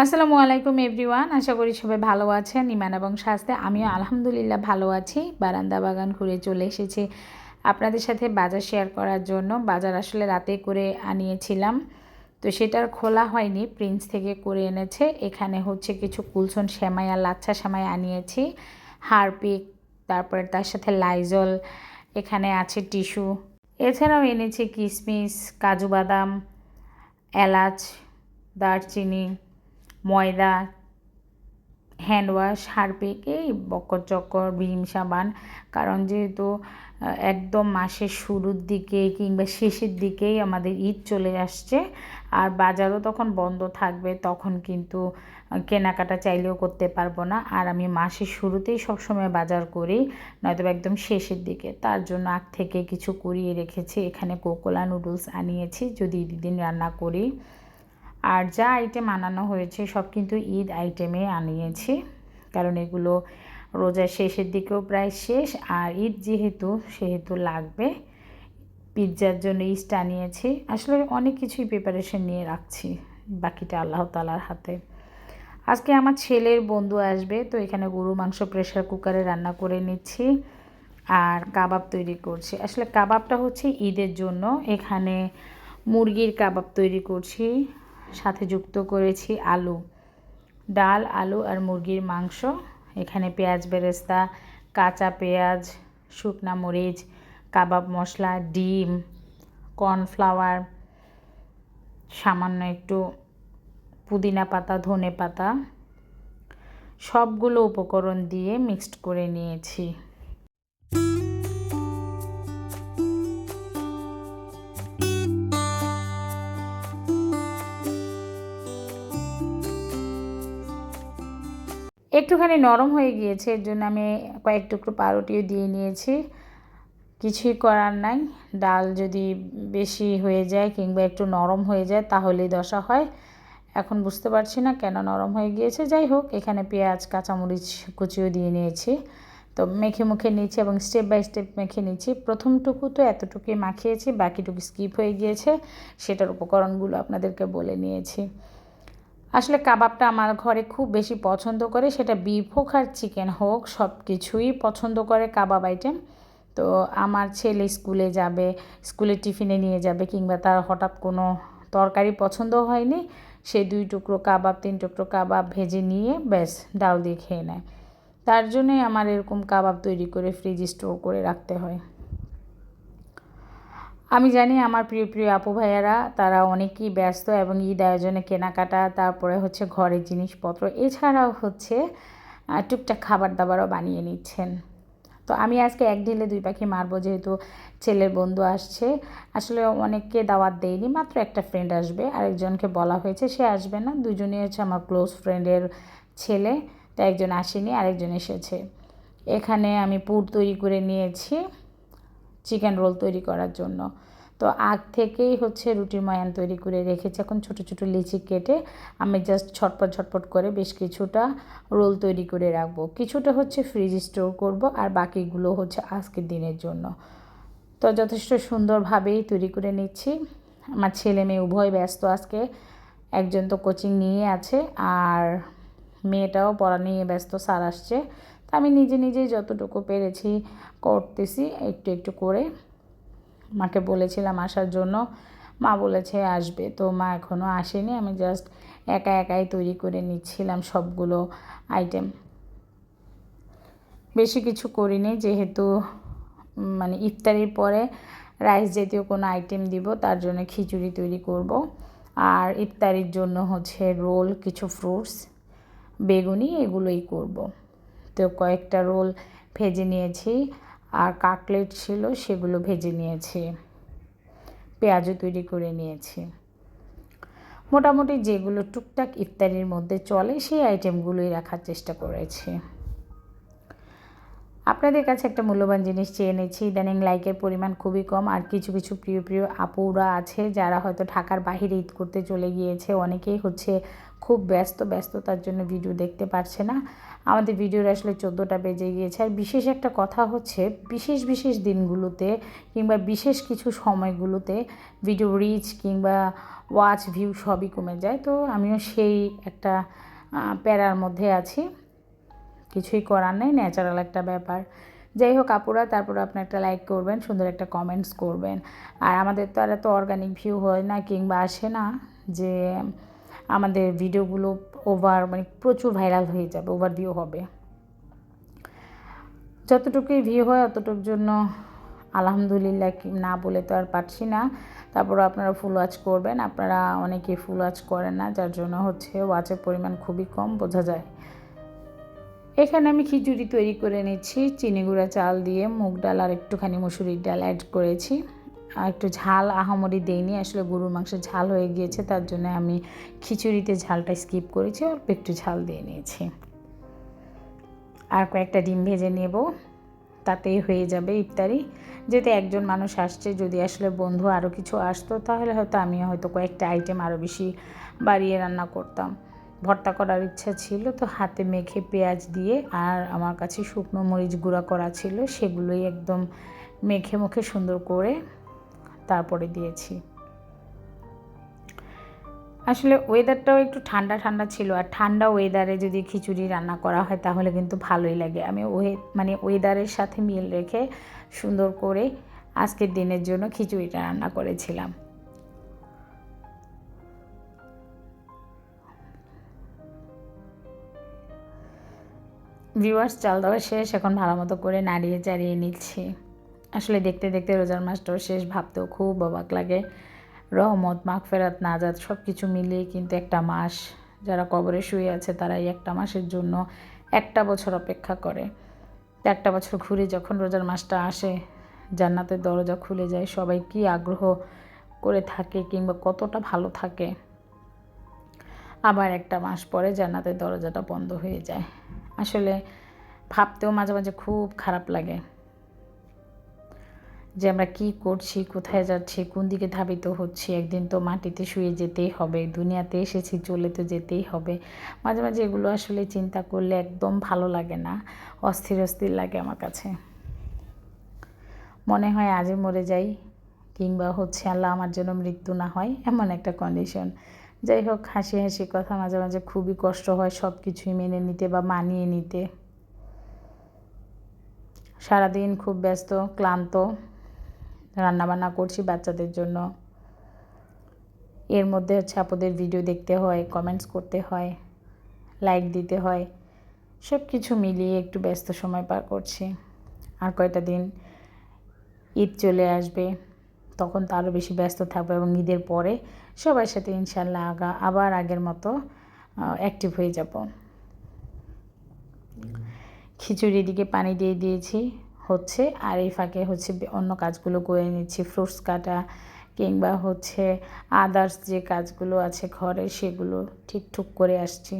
আসসালামু আলাইকুম, এভরিওয়ান। আশা করি সবাই ভালো আছেন ইমান এবং স্বাস্থ্যে। আমিও আলহামদুলিল্লাহ ভালো আছি। বারান্দা বাগান ঘুরে চলে এসেছি আপনাদের সাথে বাজার শেয়ার করার জন্য। বাজার আসলে রাতে করে আনিয়েছিলাম, তো সেটার খোলা হয়নি। প্রিন্স থেকে করে এনেছে। এখানে হচ্ছে কিছু কুলসন শ্যামাই আর লাচ্ছা সেমাই আনিয়েছি। হারপিক, তারপরে তার সাথে লাইজল, এখানে আছে টিস্যু। এছাড়াও এনেছি কিশমিশ কাজু বাদাম, এলাচ, দারচিনি ময়দা হ্যান্ড ওয়াশ এই বকর চক্কর ভীম সাবান। কারণ যেহেতু একদম মাসের শুরুর দিকে কিংবা শেষের দিকেই আমাদের ঈদ চলে আসছে, আর বাজারও তখন বন্ধ থাকবে, তখন কিন্তু কেনাকাটা চাইলেও করতে পারব না। আর আমি মাসের শুরুতেই সবসময় বাজার করি নয়তো একদম শেষের দিকে। তার জন্য আগ থেকে কিছু করিয়ে রেখেছি। এখানে কোকোলা নুডলস আনিয়েছি, যদি দিন রান্না করি। আর যা আইটেম আনানো হয়েছে সব কিন্তু ঈদ আইটেমে আনিয়েছি। কারণ এগুলো রোজার শেষের দিকেও প্রায় শেষ আর ঈদ যেহেতু, সেহেতু লাগবে। পিৎজার জন্য ইস্ট আনিয়েছি। আসলে অনেক কিছুই প্রিপারেশন নিয়ে রাখছি বাকিটা আল্লাহ তালার হাতে। আজকে আমার ছেলের বন্ধু আসবে, তো এখানে গরু মাংস প্রেশার কুকারে রান্না করে নিচ্ছি আর কাবাব তৈরি করছি। আসলে কাবাবটা হচ্ছে ঈদের জন্য। এখানে মুরগির কাবাব তৈরি করছি। সাথে যুক্ত করেছি আলু। ডাল, আলু আর মুরগির মাংস। এখানে পেঁয়াজ, বেরেস্তা, কাঁচা পেঁয়াজ, শুকনা মরিচ, কাবাব মশলা, ডিম, কর্নফ্লাওয়ার, সামান্য একটু পুদিনা পাতা, ধনে পাতা। সবগুলো উপকরণ দিয়ে মিক্সড করে নিয়েছি। একটুখানি নরম হয়ে গিয়েছে, এর জন্য আমি কয়েক টুকরো পাউরুটিও দিয়ে নিয়েছি। কিছুই করার নাই, ডাল যদি বেশি হয়ে যায় কিংবা একটু নরম হয়ে যায় তাহলেই দশা হয়। এখন বুঝতে পারছি না কেন নরম হয়ে গিয়েছে। যাই হোক, এখানে পেঁয়াজ, কাঁচামরিচ কুচিও দিয়ে নিয়েছি। তো মেখে মুখে নিয়েছি এবং স্টেপ বাই স্টেপ মেখে নিচ্ছি প্রথমটুকু তো এতটুকুই মাখিয়েছি, বাকিটুকু স্কিপ হয়ে গিয়েছে। সেটার উপকরণগুলো আপনাদেরকে বলে নিয়েছি। আসলে কাবাবটা আমার ঘরে খুব বেশি পছন্দ করে, সেটা বিফ হোক আর চিকেন হোক সব কিছুই পছন্দ করে কাবাব আইটেম তো আমার ছেলে স্কুলে যাবে স্কুলে টিফিনে নিয়ে যাবে, কিংবা তার হঠাৎ কোনো তরকারি পছন্দ হয়নি, সে দুই টুকরো কাবাব, তিন টুকরো কাবাব ভেজে নিয়ে ব্যাস ডাল দিয়ে খেয়ে নেয়। তার জন্যই আমার এরকম কাবাব তৈরি করে ফ্রিজ স্টোর করে রাখতে হয়। আমি জানি আমার প্রিয় প্রিয় আপু ভাইয়ারা, তারা অনেকেই ব্যস্ত এবং ঈদ আয়োজনে কেনাকাটা, তারপরে হচ্ছে ঘরের জিনিসপত্র, এছাড়াও হচ্ছে টুকটাক খাবার দাবারও বানিয়ে নিচ্ছেন। তো আমি আজকে এক ঢিলে দুই পাখি মারবো, যেহেতু ছেলের বন্ধু আসছে। আসলে অনেককে দাওয়াত দেয়নি মাত্র একটা ফ্রেন্ড আসবে, আরেকজনকে বলা হয়েছে, সে আসবে না। দুজনই হচ্ছে আমার ক্লোজ ফ্রেন্ডের ছেলে, তো একজন আসেনি, আরেকজন এসেছে। এখানে আমি পুর তৈরি করে নিয়েছি। চিকেন রোল তৈরি করার জন্য। তো আগ থেকেই হচ্ছে রুটির ময়ান তৈরি করে রেখেছি। এখন ছোট ছোট লিচি কেটে আমি জাস্ট ছটপট ছটপট করে বেশ কিছুটা রোল তৈরি করে রাখব। কিছুটা হচ্ছে ফ্রিজ স্টোর করব আর বাকিগুলো হচ্ছে আজকের দিনের জন্য। তো যথেষ্ট সুন্দরভাবেই তৈরি করে নিচ্ছি। আমার ছেলে মেয়ে উভয় ব্যস্ত আজকে। একজন তো কোচিং নিয়ে আছে আর মেয়েটাও পড়া নিয়ে ব্যস্ত, স্যার আসছে। আমি নিজে নিজেই যতটুকু পেরেছি করতেছি, একটু একটু করে। মাকে বলেছিলাম আসার জন্য। মা বলেছে, আসবে। তো মা এখনও আসেনি। আমি জাস্ট একা একাই তৈরি করে নিচ্ছিলাম সবগুলো আইটেম বেশি কিছু করিনি, যেহেতু মানে ইফতারির পরে রাইস জাতীয় কোনো আইটেম দিব, তার জন্য খিচুড়ি তৈরি করব। আর ইফতারির জন্য হচ্ছে রোল, কিছু ফ্রুটস বেগুনি, এগুলোই করব। তো কয়েকটা রোল ভেজে নিয়েছি আর কাটলেট ছিল সেগুলো ভেজে নিয়েছি। পেঁয়াজও তৈরি করে নিয়েছি। মোটামুটি যেগুলো টুকটাক ইফতারির মধ্যে চলে সেই আইটেমগুলোই রাখার চেষ্টা করেছি। আপনাদের কাছে একটা মূল্যবান জিনিস চেয়ে এনেছি। ইদানিং লাইকের পরিমাণ খুবই কম আর কিছু কিছু প্রিয় প্রিয় আপুরা আছে যারা হয়তো ঢাকার বাহিরে ঈদ করতে চলে গিয়েছে। অনেকেই হচ্ছে খুব ব্যস্ত, ব্যস্ততার জন্য ভিডিও দেখতে পারছে না। আমাদের ভিডিওর আসলে চোদ্দোটা বেজে গিয়েছে। আর বিশেষ একটা কথা হচ্ছে, বিশেষ বিশেষ দিনগুলোতে কিংবা বিশেষ কিছু সময়গুলোতে ভিডিও রিচ কিংবা ওয়াচ ভিউ সবই কমে যায়। তো আমিও সেই একটা প্যারার মধ্যে আছি। কিছুই করার নেই ন্যাচারাল একটা ব্যাপার। যাই হোক আপুরা, তারপর আপনি একটা লাইক করবেন, সুন্দর একটা কমেন্টস করবেন। আর আমাদের তো আর এত অর্গানিক ভিউ হয় না কিংবা আসে না যে আমাদের ভিডিওগুলো ওভার মানে প্রচুর ভাইরাল হয়ে যাবে ওভার ভিউ হবে। যতটুকুই ভিউ হয় অতটুকুর জন্য আলহামদুলিল্লাহ না বলে তো আর পারছি না। তারপর আপনারা ফুল ওয়াচ করবেন, আপনারা অনেকে ফুল ওয়াচ করেন না, যার জন্য হচ্ছে ওয়াচের পরিমাণ খুবই কম, বোঝা যায়। এখানে আমি খিচুড়ি তৈরি করে নিচ্ছি, চিনি গুঁড়া, চাল দিয়ে, মুগ ডাল আর একটুখানি মুসুরির ডাল অ্যাড করেছি। আর একটু ঝাল আহামরি দেইনি। আসলে গরুর মাংসের ঝাল হয়ে গিয়েছে, তার জন্য আমি খিচুড়িতে ঝালটা স্কিপ করেছি, অল্প একটু ঝাল দিয়ে নিয়েছি। আর কয়েকটা ডিম ভেজে নেব, তাতেই হয়ে যাবে ইফতারি। যেহেতু একজন মানুষ আসছে, যদি আসলে বন্ধু আরও কিছু আসতো, তাহলে হয়তো আমি হয়তো কয়েকটা আইটেম আরও বেশি বাড়িয়ে রান্না করতাম। ভর্তা করার ইচ্ছা ছিল, তো হাতে মেখে পেঁয়াজ দিয়ে আর আমার কাছে শুকনো মরিচ গুঁড়া করা ছিল, সেগুলোই একদম মেখে মুখে সুন্দর করে তারপরে দিয়েছি। আসলে ওয়েদারটাও একটু ঠান্ডা ঠান্ডা ছিল, আর ঠান্ডা ওয়েদারে যদি খিচুড়ি রান্না করা হয় তাহলে কিন্তু ভালোই লাগে। আমি ওয়ে মানে ওয়েদারের সাথে মিল রেখে সুন্দর করে আজকের দিনের জন্য খিচুড়িটা রান্না করেছিলাম। ভিউয়ার্স চাল দেওয়া শেষ, এখন ভালো মতো করে নাড়িয়ে চাড়িয়ে নিচ্ছি। আসলে দেখতে দেখতে রোজার মাসটাও শেষ, ভাবতেও খুব অবাক লাগে। রহমত, মাগফেরাত নাজাদ সব কিছু মিলিয়ে কিন্তু একটা মাস। যারা কবরে শুয়ে আছে তারা এই একটা মাসের জন্য একটা বছর অপেক্ষা করে। একটা বছর ঘুরে যখন রোজার মাসটা আসে, জান্নাতের দরজা খুলে যায়, সবাই কি আগ্রহ করে থাকে কিংবা কতটা ভালো থাকে? আবার একটা মাস পরে জান্নাতের দরজাটা বন্ধ হয়ে যায়। আসলে ভাবতেও মাঝে মাঝে খুব খারাপ লাগে। যে আমরা কি করছি, কোথায় যাচ্ছি, কোন দিকে ধাবিত হচ্ছি, একদিন তো মাটিতে শুয়ে যেতেই হবে, দুনিয়াতে এসেছি, চলে তো যেতেই হবে। মাঝে মাঝে এগুলো আসলে চিন্তা করলে একদম ভালো লাগে না, অস্থির অস্থির লাগে আমার কাছে। মনে হয় আজই মরে যাই, কিংবা হচ্ছে আল্লাহ আমার জন্য মৃত্যু না হয়, এমন একটা কন্ডিশন যাই হোক, হাসি হাসি কথা, মাঝে মাঝে খুবই কষ্ট হয় সব কিছুই মেনে নিতে বা মানিয়ে নিতে। সারাদিন খুব ব্যস্ত, ক্লান্ত রান্নাবান্না করছি বাচ্চাদের জন্য। এর মধ্যে হচ্ছে আপনাদের ভিডিও দেখতে হয় কমেন্টস করতে হয় লাইক দিতে হয় সব কিছু মিলিয়ে একটু ব্যস্ত সময় পার করছি। আর কয়টা দিন ঈদ চলে আসবে, তখন তো আরও বেশি ব্যস্ত থাকব এবং ঈদের পরে সবার সাথে ইনশাল্লাহ আগা, আবার আগের মতো অ্যাক্টিভ হয়ে যাব। খিচুড়ি দিকে পানি দিয়ে দিয়েছি। হচ্ছে, আর এই ফাঁকে হচ্ছে অন্য কাজগুলো করে নিচ্ছি। ফ্রুটস কাটা কিংবা হচ্ছে আদার্স যে কাজগুলো আছে ঘরে সেগুলো ঠিকঠুক করে আসছি।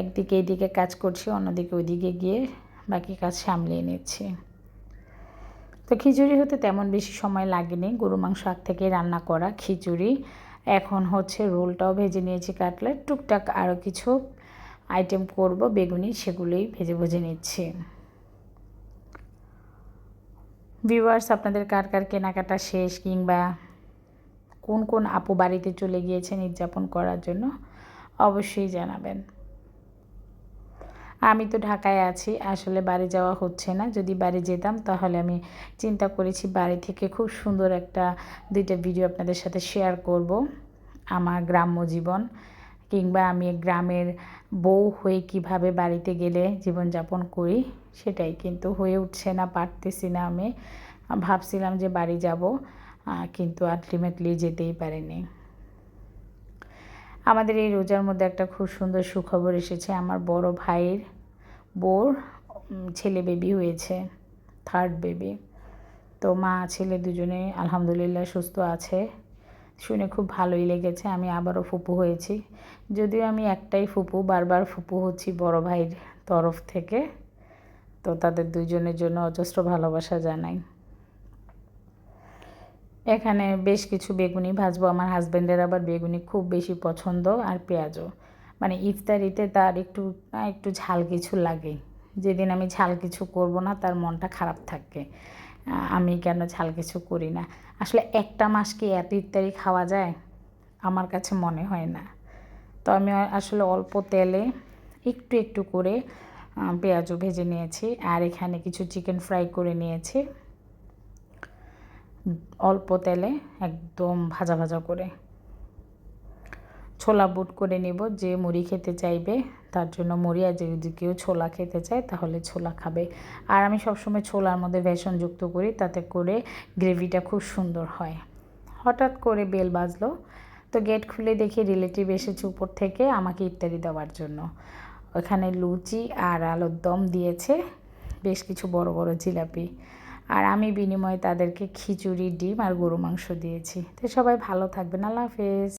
একদিকে এইদিকে কাজ করছি, অন্যদিকে ওইদিকে গিয়ে বাকি কাজ সামলিয়ে নিচ্ছি। তো খিচুড়ি হতে তেমন বেশি সময় লাগেনি। গরু মাংস আগ থেকে রান্না করা খিচুড়ি। এখন হচ্ছে রোলটাও ভেজে নিয়েছি কাটলেট টুকটাক আরও কিছু আইটেম করব, বেগুনি সেগুলোই ভেজে ভেজে নিচ্ছি। ভিউয়ার্স আপনাদের কার কার কেনাকাটা শেষ কিংবা কোন কোন আপু বাড়িতে চলে গিয়েছেন উদযাপন করার জন্য অবশ্যই জানাবেন। আমি তো ঢাকায় আছি, আসলে বাড়ি যাওয়া হচ্ছে না। যদি বাড়ি যেতাম, তাহলে আমি চিন্তা করেছি বাড়ি থেকে খুব সুন্দর একটা দুইটা ভিডিও আপনাদের সাথে শেয়ার করব। আমার গ্রাম্য জীবন কিংবা আমি গ্রামের বউ হয়ে কীভাবে বাড়িতে গেলে জীবনযাপন করি, সেটাই কিন্তু হয়ে উঠছে না, পারতেছি না আমি। ভাবছিলাম যে বাড়ি যাব কিন্তু আলটিমেটলি যেতেই পারিনি। আমাদের এই রোজার মধ্যে একটা খুব সুন্দর সুখবর এসেছে। আমার বড় ভাইয়ের বোর ছেলে বেবি হয়েছে থার্ড বেবি তো মা, ছেলে দুজনে আলহামদুলিল্লাহ সুস্থ আছে। শুনে খুব ভালোই লেগেছে, আমি আবারও ফুপু হয়েছি। যদিও আমি একটাই ফুপু, বারবার ফুপু হচ্ছি বড় ভাইয়ের তরফ থেকে। তো তাদের দুজনের জন্য অজস্র ভালোবাসা জানাই। এখানে বেশ কিছু বেগুনি ভাজবো। আমার হাজব্যান্ডের আবার বেগুনি খুব বেশি পছন্দ আর পেঁয়াজও। মানে ইফতারিতে তার একটু না একটু ঝাল কিছু লাগে। যেদিন আমি ঝাল কিছু করব না, তার মনটা খারাপ থাকে। আমি কেন ঝাল কিছু করি না? আসলে একটা মাস কি এত ইত্যাদি খাওয়া যায়? আমার কাছে মনে হয় না। তো আমি আসলে অল্প তেলে একটু একটু করে পেঁয়াজও ভেজে নিয়েছি আর এখানে কিছু চিকেন ফ্রাই করে নিয়েছি। অল্প তেলে একদম ভাজা ভাজা করে। ছোলা বুট করে নেব, যে মুড়ি খেতে চাইবে, তার জন্য মুড়ি, আর যদি কেউ ছোলা খেতে চায়, তাহলে ছোলা খাবে। আর আমি সবসময় ছোলার মধ্যে বেসন যুক্ত করি, তাতে করে গ্রেভিটা খুব সুন্দর হয়। হঠাৎ করে বেল বাজলো, তো গেট খুলে দেখি রিলেটিভ এসেছে উপর থেকে আমাকে ইত্যাদি দেওয়ার জন্য। ওখানে লুচি আর আলুর দম দিয়েছে, বেশ কিছু বড় বড় জিলাপি। আর আমি বিনিময়ে তাদেরকে খিচুড়ি, ডিম আর গরু মাংস দিয়েছি। তো সবাই ভালো থাকবেন, আল্লাহ হাফেজ।